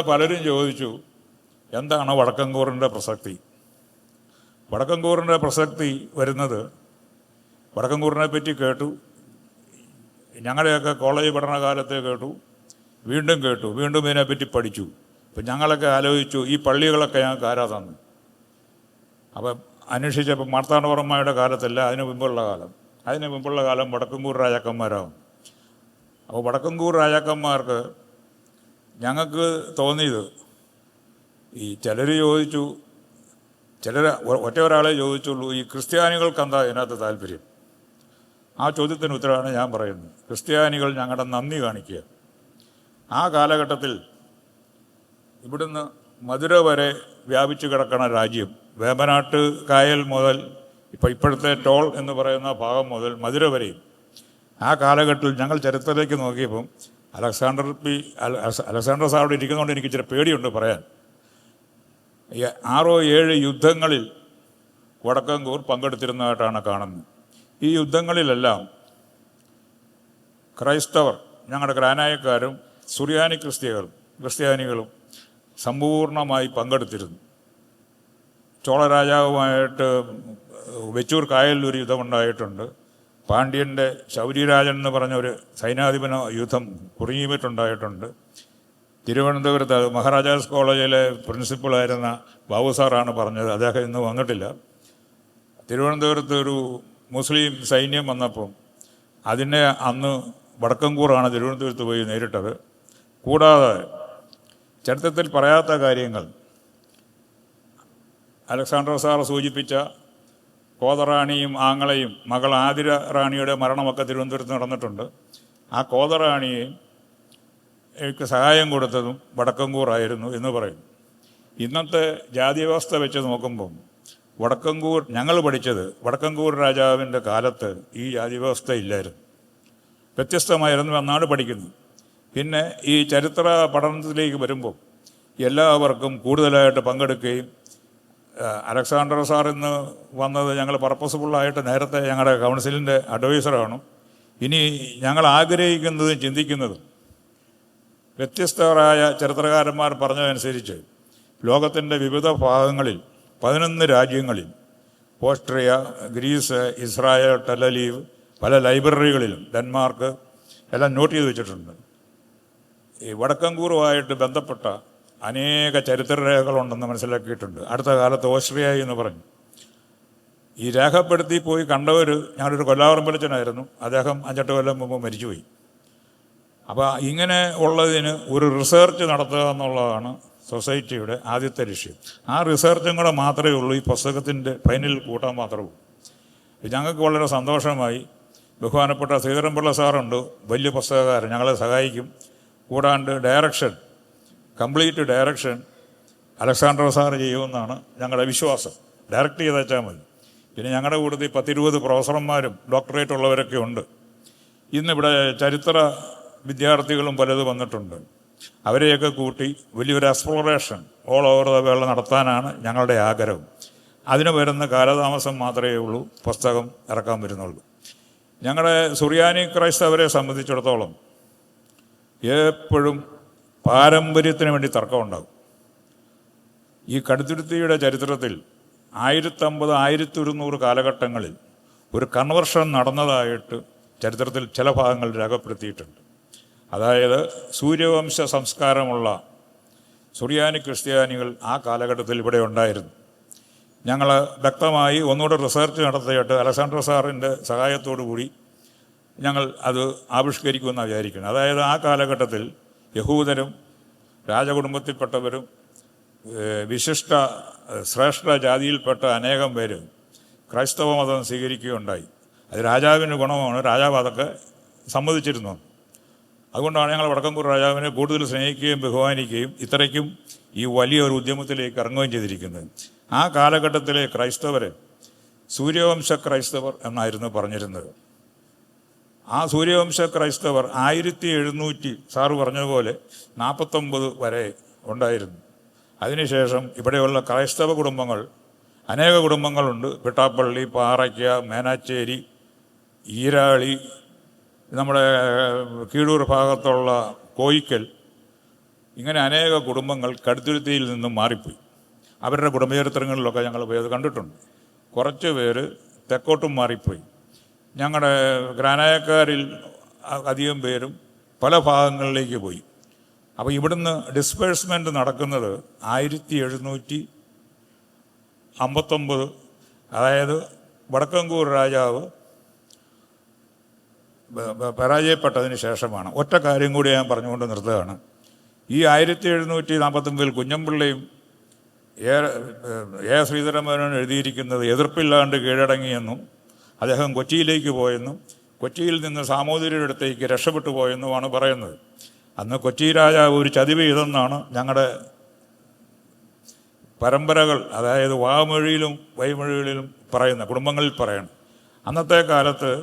ഇവിടെ പലരും ചോദിച്ചു എന്താണ് വടക്കൻകൂറിന്റെ പ്രസക്തി? വടക്കൻകൂറിന്റെ പ്രസക്തി വരുന്നത് വടക്കൻകൂറിനെ പറ്റി കേട്ടു. ഞങ്ങളുടെയൊക്കെ കോളേജ് പഠനകാലത്തെ കേട്ടു. വീണ്ടും കേട്ടു. വീണ്ടും ഇതിനെപ്പറ്റി പഠിച്ചു. അപ്പം ഞങ്ങളൊക്കെ ആലോചിച്ചു ഈ പള്ളികളൊക്കെ ഞങ്ങൾക്ക് ആരാ തന്നു? അപ്പം അന്വേഷിച്ചപ്പോൾ മാർത്താണ്ഡവർമ്മയുടെ കാലത്തല്ല അതിന് മുമ്പുള്ള കാലം. അതിന് മുമ്പുള്ള കാലം വടക്കൻകൂർ രാജാക്കന്മാരാകും അപ്പോൾ വടക്കൻകൂർ രാജാക്കന്മാർക്ക് ഞങ്ങൾക്ക് തോന്നിയത് ഈ ചിലർ ചോദിച്ചു ചിലർ ഒറ്റ ഒരാളെ ചോദിച്ചുള്ളൂ ഈ ക്രിസ്ത്യാനികൾക്ക് എന്താ ഇതിനകത്ത് താല്പര്യം? ആ ചോദ്യത്തിന് ഉത്തരവാണ് ഞാൻ പറയുന്നത്. ക്രിസ്ത്യാനികൾ ഞങ്ങളുടെ നന്ദി കാണിക്കുക. ആ കാലഘട്ടത്തിൽ ഇവിടുന്ന് മധുര വരെ വ്യാപിച്ചു കിടക്കണ രാജ്യം വേമ്പനാട്ട് കായൽ മുതൽ ഇപ്പം ഇപ്പോഴത്തെ ടോൾ എന്ന് പറയുന്ന ഭാഗം മുതൽ മധുര വരെയും ആ കാലഘട്ടത്തിൽ ഞങ്ങൾ ചരിത്രത്തിലേക്ക് നോക്കിയപ്പം അലക്സാണ്ടർ പി അല- അലക്സാണ്ടർ സാറോട് ഇരിക്കുന്നതുകൊണ്ട് എനിക്ക് ഇച്ചിരി പേടിയുണ്ട് പറയാൻ. ഈ ആറോ ഏഴ് യുദ്ധങ്ങളിൽ വടക്കങ്കൂർ പങ്കെടുത്തിരുന്നതായിട്ടാണ് കാണുന്നത്. ഈ യുദ്ധങ്ങളിലെല്ലാം ക്രൈസ്തവർ ഞങ്ങളുടെ ഗ്രാനായക്കാരും സുറിയാനി ക്രിസ്ത്യാനികളും ക്രിസ്ത്യാനികളും സമ്പൂർണമായി പങ്കെടുത്തിരുന്നു. ചോള രാജാവുമായിട്ട് വെച്ചൂർ കായലിൽ ഒരു യുദ്ധമുണ്ടായിട്ടുണ്ട്. പാണ്ഡ്യന്റെ ശൗര്യരാജൻ എന്ന് പറഞ്ഞ ഒരു സൈനാധിപന യുദ്ധം കുറുങ്ങിയിട്ടുണ്ടായിട്ടുണ്ട്. തിരുവനന്തപുരത്ത് മഹാരാജാസ് കോളേജിലെ പ്രിൻസിപ്പളായിരുന്ന ബാബു സാറാണ് പറഞ്ഞത്. അദ്ദേഹം ഇന്ന് വന്നിട്ടില്ല. തിരുവനന്തപുരത്ത് ഒരു മുസ്ലിം സൈന്യം വന്നപ്പം അതിനെ അന്ന് വടക്കംകൂറാണ് തിരുവനന്തപുരത്ത് പോയി നേരിട്ടത്. കൂടാതെ ചരിത്രത്തിൽ പറയാത്ത കാര്യങ്ങൾ. അലക്സാണ്ടർ സാർ സൂചിപ്പിച്ച കോതറാണിയും ആങ്ങളെയും മകൾ ആതിര റാണിയുടെ മരണമൊക്കെ തിരുവനന്തപുരത്ത് നടന്നിട്ടുണ്ട്. ആ കോതറാണിയെയും എനിക്ക് സഹായം കൊടുത്തതും വടക്കങ്കൂറായിരുന്നു എന്ന് പറയും ഇന്നത്തെ ജാതി വ്യവസ്ഥ വെച്ച് നോക്കുമ്പം വടക്കങ്കൂർ ഞങ്ങൾ പഠിച്ചത് വടക്കങ്കൂർ രാജാവിന്റെ കാലത്ത് ഈ ജാതി വ്യവസ്ഥ ഇല്ലായിരുന്നു. വ്യത്യസ്തമായിരുന്നു എന്നാണ് പഠിക്കുന്നത്. പിന്നെ ഈ ചരിത്ര പഠനത്തിലേക്ക് വരുമ്പോൾ എല്ലാവർക്കും കൂടുതലായിട്ട് പങ്കെടുക്കുകയും അലക്സാണ്ടർ സാർ ഇന്ന് വന്നത് ഞങ്ങൾ പർപ്പസ്ഫുള്ളായിട്ട് നേരത്തെ ഞങ്ങളുടെ കൗൺസിലിന്റെ അഡ്വൈസറാണ്. ഇനി ഞങ്ങൾ ആഗ്രഹിക്കുന്നതും ചിന്തിക്കുന്നതും വ്യത്യസ്തരായ ചരിത്രകാരന്മാർ പറഞ്ഞതനുസരിച്ച് ലോകത്തിന്റെ വിവിധ ഭാഗങ്ങളിൽ പതിനൊന്ന് രാജ്യങ്ങളിൽ ഓസ്ട്രിയ ഗ്രീസ് ഇസ്രായേൽ ടെലലീവ് പല ലൈബ്രറികളിലും ഡെൻമാർക്ക് എല്ലാം നോട്ട് ചെയ്ത് വെച്ചിട്ടുണ്ട്. ഈ വടക്കൻകൂറുമായിട്ട് ബന്ധപ്പെട്ട അനേക ചരിത്രരേഖകളുണ്ടെന്ന് മനസ്സിലാക്കിയിട്ടുണ്ട്. അടുത്ത കാലത്ത് ഓസ്ട്രിയ എന്ന് പറഞ്ഞു. ഈ രേഖപ്പെടുത്തി പോയി കണ്ടവർ ഞങ്ങളൊരു കൊല്ലാവറമ്പലച്ചനായിരുന്നു അദ്ദേഹം അഞ്ചെട്ട് കൊല്ലം മുമ്പ് മരിച്ചുപോയി. അപ്പോൾ ഇങ്ങനെ ഉള്ളതിന് ഒരു റിസർച്ച് നടത്തുക എന്നുള്ളതാണ് സൊസൈറ്റിയുടെ ആദ്യത്തെ ലക്ഷ്യം. ആ റിസർച്ചും കൂടെ മാത്രമേ ഉള്ളൂ ഈ പുസ്തകത്തിന്റെ ഫൈനൽ കൂട്ടാൻ മാത്രമേ ഞങ്ങൾക്ക് വളരെ സന്തോഷമായി. ബഹുമാനപ്പെട്ട ശ്രീധരൻപിള്ള സാറുണ്ട് വലിയ പുസ്തകകാരൻ ഞങ്ങളെ സഹായിക്കും. കൂടാണ്ട് direction complete direction Alexander sir ചെയ്യുമെന്നാണ് ഞങ്ങളുടെ വിശ്വാസം. ഡയറക്റ്റ് ചെയ്ത് വെച്ചാൽ മതി. പിന്നെ ഞങ്ങളുടെ കൂട്ടത്തിൽ പത്തിരുപത് പ്രൊഫസർമാരും ഡോക്ടറേറ്റ് ഉള്ളവരൊക്കെ ഉണ്ട്. ഇന്നിവിടെ ചരിത്ര വിദ്യാർത്ഥികളും പലത് വന്നിട്ടുണ്ട്. അവരെയൊക്കെ കൂട്ടി വലിയൊരു exploration all over the world നടത്താനാണ് ഞങ്ങളുടെ ആഗ്രഹം. അതിന് വരുന്ന കാലതാമസം മാത്രമേ ഉള്ളൂ. പുസ്തകം ഇറക്കാൻ വരുന്നുള്ളൂ. ഞങ്ങളുടെ സുറിയാനി ക്രൈസ്തവരെ സംബന്ധിച്ചിടത്തോളം എപ്പോഴും പാരമ്പര്യത്തിന് വേണ്ടി തർക്കമുണ്ടാകും. ഈ കടുത്തുരുത്തിയുടെ ചരിത്രത്തിൽ ആയിരത്തമ്പത് ആയിരത്തി ഒരുന്നൂറ് കാലഘട്ടങ്ങളിൽ ഒരു കൺവർഷൻ നടന്നതായിട്ട് ചരിത്രത്തിൽ ചില ഭാഗങ്ങൾ രേഖപ്പെടുത്തിയിട്ടുണ്ട്. അതായത് സൂര്യവംശ സംസ്കാരമുള്ള സുറിയാനി ക്രിസ്ത്യാനികൾ ആ കാലഘട്ടത്തിൽ ഇവിടെ ഉണ്ടായിരുന്നു. ഞങ്ങൾ വ്യക്തമായി ഒന്നുകൂടെ റിസർച്ച് നടത്തിയിട്ട് അലക്സാണ്ടർ സാറിന്റെ സഹായത്തോടു കൂടി ഞങ്ങൾ അത് ആവിഷ്കരിക്കുമെന്ന് വിചാരിക്കുന്നത്. അതായത് ആ കാലഘട്ടത്തിൽ യഹൂദരും രാജകുടുംബത്തിൽപ്പെട്ടവരും വിശിഷ്ട ശ്രേഷ്ഠ ജാതിയിൽപ്പെട്ട അനേകം പേര് ക്രൈസ്തവ മതം സ്വീകരിക്കുകയുണ്ടായി. അത് രാജാവിന് ഗുണമാണ് രാജാവ് അതൊക്കെ സമ്മതിച്ചിരുന്നു. അതുകൊണ്ടാണ് ഞങ്ങൾ വടക്കംകൂർ രാജാവിനെ കൂടുതൽ സ്നേഹിക്കുകയും ബഹുമാനിക്കുകയും ഇത്രയ്ക്കും ഈ വലിയൊരു ഉദ്യമത്തിലേക്ക് ഇറങ്ങുകയും ചെയ്തിരിക്കുന്നത്. ആ കാലഘട്ടത്തിലെ ക്രൈസ്തവരെ സൂര്യവംശ ക്രൈസ്തവർ എന്നായിരുന്നു പറഞ്ഞിരുന്നത്. ആ സൂര്യവംശ ക്രൈസ്തവർ ആയിരത്തി എഴുന്നൂറ്റി സാറ് പറഞ്ഞതുപോലെ നാൽപ്പത്തൊമ്പത് വരെ ഉണ്ടായിരുന്നു. അതിനുശേഷം ഇവിടെയുള്ള ക്രൈസ്തവ കുടുംബങ്ങൾ അനേക കുടുംബങ്ങളുണ്ട്. പിട്ടാപ്പള്ളി പാറയ്ക്ക മേനാച്ചേരി ഈരാളി നമ്മുടെ കീഴൂർ ഭാഗത്തുള്ള കോയിക്കൽ ഇങ്ങനെ അനേക കുടുംബങ്ങൾ കടുത്തുരുത്തിയിൽ നിന്നും മാറിപ്പോയി. അവരുടെ കുടുംബചരിത്രങ്ങളിലൊക്കെ ഞങ്ങൾ പോയത് കണ്ടിട്ടുണ്ട്. കുറച്ച് പേര് തെക്കോട്ടും മാറിപ്പോയി. ഞങ്ങളുടെ ഗ്രാനായക്കാരിൽ അധികം പേരും പല ഭാഗങ്ങളിലേക്ക് പോയി. അപ്പോൾ ഇവിടുന്ന് ഡിസ്പേഴ്സ്മെന്റ് നടക്കുന്നത് ആയിരത്തി എഴുന്നൂറ്റി അമ്പത്തൊമ്പത് അതായത് വടക്കങ്കൂർ രാജാവ് പരാജയപ്പെട്ടതിന് ശേഷമാണ്. ഒറ്റ കാര്യം കൂടി ഞാൻ പറഞ്ഞുകൊണ്ട് നിർത്തുകയാണ്. ഈ ആയിരത്തി എഴുന്നൂറ്റി നാൽപ്പത്തൊമ്പതിൽ കുഞ്ഞമ്പിള്ളയും എ എ ശ്രീധരമേനോൻ എഴുതിയിരിക്കുന്നത് എതിർപ്പില്ലാണ്ട് കീഴടങ്ങിയെന്നും അദ്ദേഹം കൊച്ചിയിലേക്ക് പോയെന്നും കൊച്ചിയിൽ നിന്ന് സാമൂതിരിയുടെ അടുത്തേക്ക് രക്ഷപ്പെട്ടു പോയെന്നുമാണ് പറയുന്നത്. അന്ന് കൊച്ചി രാജാവ് ഒരു ചതിവ് ചെയ്തെന്നാണ് ഞങ്ങളുടെ പരമ്പരകൾ അതായത് വാമൊഴിയിലും വൈമൊഴികളിലും പറയുന്ന കുടുംബങ്ങളിൽ പറയണം. അന്നത്തെ കാലത്ത്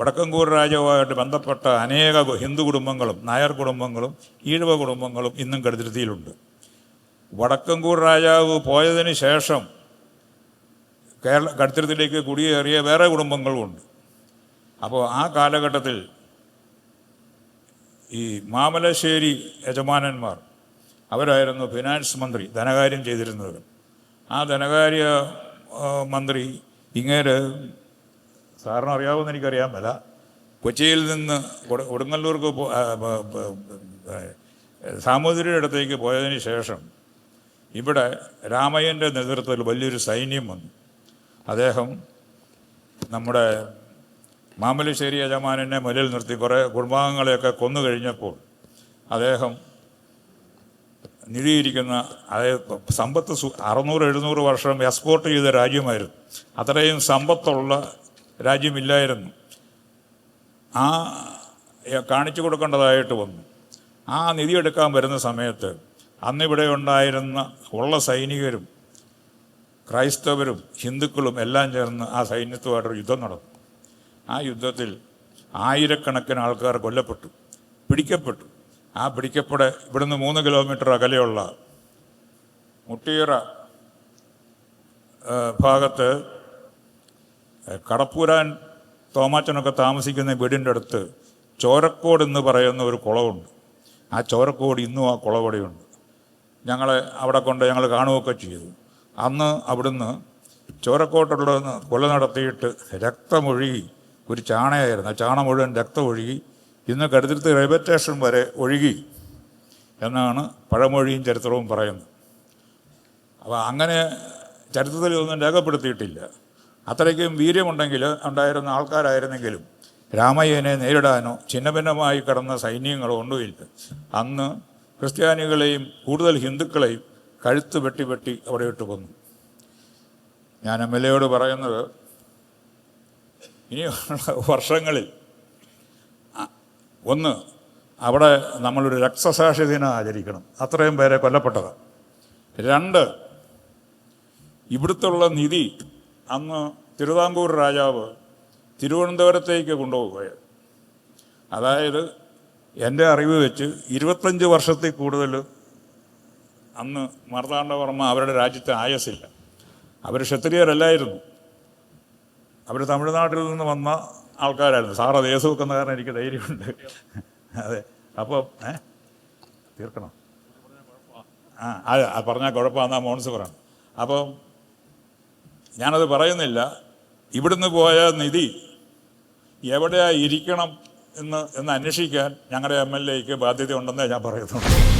വടക്കങ്കൂർ രാജാവുമായിട്ട് ബന്ധപ്പെട്ട അനേക ഹിന്ദു കുടുംബങ്ങളും നായർ കുടുംബങ്ങളും ഈഴവ കുടുംബങ്ങളും ഇന്നും കടുതിരുത്തിയിലുണ്ട് വടക്കങ്കൂർ രാജാവ് പോയതിന് ശേഷം കേരള കടുത്തരത്തിലേക്ക് കുടിയേറിയ വേറെ കുടുംബങ്ങളുമുണ്ട് അപ്പോൾ ആ കാലഘട്ടത്തിൽ ഈ മാമലശ്ശേരി യജമാനന്മാർ അവരായിരുന്നു ഫിനാൻസ് മന്ത്രി ധനകാര്യം ചെയ്തിരുന്നത്. ആ ധനകാര്യ മന്ത്രി ഇങ്ങേര് സാറിന് അറിയാവുമെന്ന് എനിക്കറിയാൻ കൊച്ചിയിൽ നിന്ന് കൊടു- കൊടുങ്ങല്ലൂർക്ക് സാമൂതിരിയുടെ അടുത്തേക്ക് പോയതിന് ശേഷം ഇവിടെ രാമയ്യന്റെ നേതൃത്വത്തിൽ വലിയൊരു സൈന്യം വന്നു. അദ്ദേഹം നമ്മുടെ മാമലശ്ശേരി യജമാനെ മുന്നിൽ നിർത്തി കുറേ കുടുംബാംഗങ്ങളെയൊക്കെ കൊന്നു കഴിഞ്ഞപ്പോൾ അദ്ദേഹം നിധിയിരിക്കുന്ന അതായത് സമ്പത്ത് അറുന്നൂറ് എഴുന്നൂറ് വർഷം എക്സ്പോർട്ട് ചെയ്ത രാജ്യമായിരുന്നു. അത്രയും സമ്പത്തുള്ള രാജ്യമില്ലായിരുന്നു. ആ കാണിച്ചു കൊടുക്കേണ്ടതായിട്ട് വന്നു. ആ നിധി എടുക്കാൻ വരുന്ന സമയത്ത് അന്നിവിടെ ഉണ്ടായിരുന്ന ഉള്ള സൈനികരും ക്രൈസ്തവരും ഹിന്ദുക്കളും എല്ലാം ചേർന്ന് ആ സൈന്യത്തുമായിട്ടൊരു യുദ്ധം നടന്നു. ആ യുദ്ധത്തിൽ ആയിരക്കണക്കിന് ആൾക്കാർ കൊല്ലപ്പെട്ടു പിടിക്കപ്പെട്ടു. ആ പിടിക്കപ്പെടെ ഇവിടുന്ന് മൂന്ന് കിലോമീറ്റർ അകലെയുള്ള മുട്ടിയറ ഭാഗത്ത് കടപ്പൂരാൻ തോമാച്ചനൊക്കെ താമസിക്കുന്ന വീടിന്റെ അടുത്ത് ചോരക്കോട് എന്ന് പറയുന്ന ഒരു കുളമുണ്ട് ആ ചോരക്കോട് ഇന്നും ആ കുളവടെയുണ്ട്. ഞങ്ങളെ അവിടെ കൊണ്ട് ഞങ്ങൾ കാണുകയൊക്കെ ചെയ്തു. അന്ന് അവിടുന്ന് ചോരക്കോട്ടുള്ള കൊല നടത്തിയിട്ട് രക്തമൊഴുകി ഒരു ചാണയായിരുന്നു ആ ചാണ മുഴുവൻ രക്തമൊഴുകി. ഇന്ന് കടുത്തിരുത്ത് റെയിൽവേ സ്റ്റേഷൻ വരെ ഒഴുകി എന്നാണ് പഴമൊഴിയും ചരിത്രവും പറയുന്നത്. അപ്പോൾ അങ്ങനെ ചരിത്രത്തിൽ ഒന്നും രേഖപ്പെടുത്തിയിട്ടില്ല. അത്രയ്ക്കും വീര്യമുണ്ടെങ്കിൽ ഉണ്ടായിരുന്ന ആൾക്കാരായിരുന്നെങ്കിലും രാമയ്യനെ നേരിടാനോ ഛിന്നഭിന്നമായി കിടന്ന സൈന്യങ്ങളോ ഒന്നുമില്ല. അന്ന് ക്രിസ്ത്യാനികളെയും കൂടുതൽ ഹിന്ദുക്കളെയും കഴുത്ത് വെട്ടി വെട്ടി അവിടെ ഇട്ട് കൊന്നു. ഞാൻ എം എൽ എയോട് പറയുന്നത് ഇനി വർഷങ്ങളിൽ ഒന്ന് അവിടെ നമ്മളൊരു രക്തസാക്ഷി ദിനം ആചരിക്കണം. അത്രയും പേരെ കൊല്ലപ്പെട്ടത്. രണ്ട് ഇവിടുത്തുള്ള നിധി അന്ന് തിരുവിതാംകൂർ രാജാവ് തിരുവനന്തപുരത്തേക്ക് കൊണ്ടുപോവുകയാണ് അതായത് എന്റെ അറിവ് വെച്ച് ഇരുപത്തഞ്ച് വർഷത്തിൽ കൂടുതൽ അന്ന് മാർത്താണ്ഡവർമ്മ അവരുടെ രാജ്യത്തെ ആയസില്ല അവർ ക്ഷത്രിയരല്ലായിരുന്നു. അവർ തമിഴ്നാട്ടിൽ നിന്ന് വന്ന ആൾക്കാരായിരുന്നു. സാറ ദേശം വെക്കുന്ന കാരണം എനിക്ക് ധൈര്യമുണ്ട്. അതെ. അപ്പോൾ ഏ? തീർക്കണം? ആ അത് പറഞ്ഞാൽ കുഴപ്പമാണെന്നാ മോൺസ് പറയണം അപ്പോൾ ഞാനത് പറയുന്നില്ല. ഇവിടുന്ന് പോയ നിധി എവിടെയാ ഇരിക്കണം എന്ന് എന്ന് അന്വേഷിക്കാൻ ഞങ്ങളുടെ എം എൽ എക്ക് ബാധ്യതയുണ്ടെന്നേ ഞാൻ പറയുന്നുള്ളൂ.